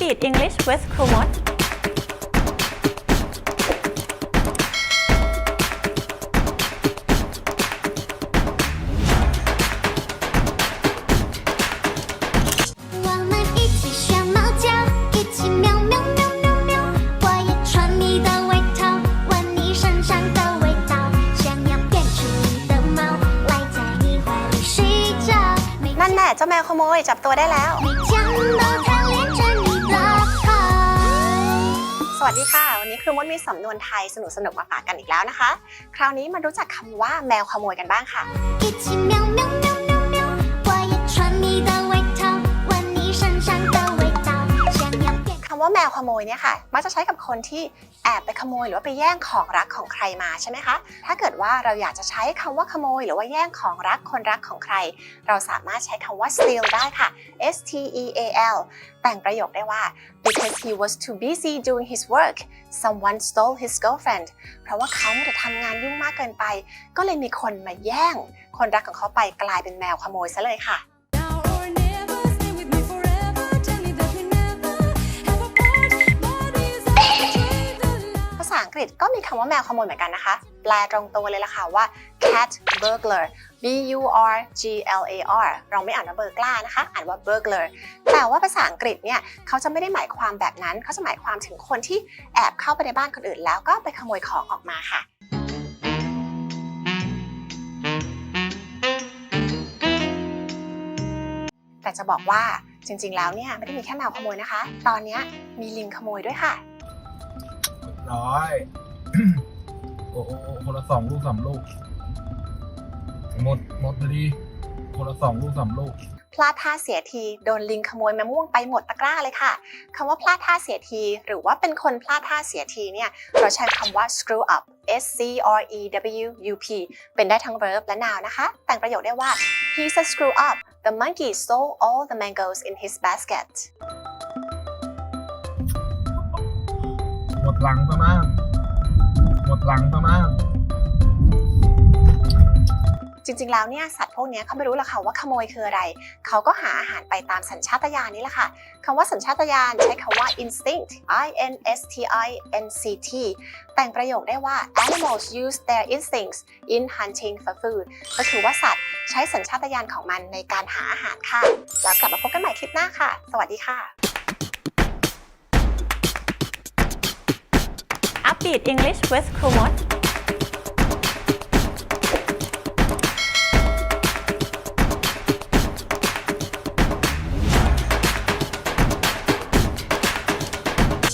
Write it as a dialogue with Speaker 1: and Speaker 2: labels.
Speaker 1: Upbeat English with ครูมด
Speaker 2: 我们一起学猫叫，一起喵喵喵喵喵。我也穿你的外套，闻你身上的味道，想要变成你的猫，赖在你怀里睡觉。每
Speaker 3: นั่นแน่เจ้าแมวขโมยจับตัวได้แล้ว
Speaker 2: 每天都
Speaker 3: วัสดีค่ะ วันนี้ครูมดมีสำนวนไทยสนุกสนุกมาฝากกันอีกแล้วนะคะ คราวนี้มารู้จักคำว่าแมวขโมยกันบ้างค่ะ ว่าแมวขโมยเนี่ยค่ะ มักจะใช้กับคนที่แอบไปขโมย หรือว่าไปแย่งของรักของใครมาใช่ไหมคะ ถ้าเกิดว่าเราอยากจะใช้คำว่าขโมย หรือว่าแย่งของรักคนรักของใคร เราสามารถใช้คำว่า steal ได้ค่ะ S T E A L แต่งประโยคได้ว่า because he was too busy doing his work someone stole his girlfriend เพราะว่าเขาไม่ได้ทำงานยุ่งมากเกินไป ก็เลยมีคนมาแย่ง คนรักของเขาไปกลายเป็นแมวขโมยซะเลยค่ะ ฤษก็มีคำว่าแมวขโมยเหมือนกันนะคะ แปลตรงตัวเลยล่ะค่ะว่า cat burglar b u r g l a r เราไม่อ่านว่าเบอร์กล้านะคะ อ่านว่า burglar แต่ว่าภาษาอังกฤษเนี่ยเขาจะไม่ได้หมายความแบบนั้น เขาจะหมายความถึงคนที่แอบเข้าไปในบ้านคนอื่น แล้วก็ไปขโมยของออกมาค่ะแต่จะบอกว่าจริงๆ แล้วเนี่ยไม่ได้มีแค่แมวขโมยนะคะ ตอนนี้มีลิงขโมยด้วยค่ะ
Speaker 4: ร้อย โอ้โหคนละสองลูกสามลูก หมดหมดพอดี คนละสองลูกสามลูก
Speaker 3: พลาดท่าเสียทีโดนลิงขโมยมะม่วงไปหมดตะกร้าเลยค่ะคำว่าพลาดท่าเสียที หรือว่าเป็นคนพลาดท่าเสียทีเนี่ยเราใช้คำว่า screw up S C R E W U P เป็นได้ทั้ง verb และ noun นะคะ แต่งประโยคได้ว่า he's a screw up the monkey stole all the mangoes in his basket
Speaker 4: ดหลังประมาณหมดหลังประมาณ
Speaker 3: จริงๆ แล้วเนี่ยสัตว์พวกนี้เขาไม่รู้หรอกค่ะว่าขโมยคืออะไร เขาก็หาอาหารไปตามสัญชาตญาณนี่แหละค่ะคำว่าสัญชาตญาณใช้คำว่า instinct I N S T I N C T แต่งประโยคได้ว่า animals use their instincts in hunting for food ก็คือว่าสัตว์ใช้สัญชาตญาณของมันในการหาอาหารค่ะ แล้วกลับมาพบกันใหม่คลิปหน้าค่ะ สวัสดีค่ะ
Speaker 1: Upbeat English with ครูมด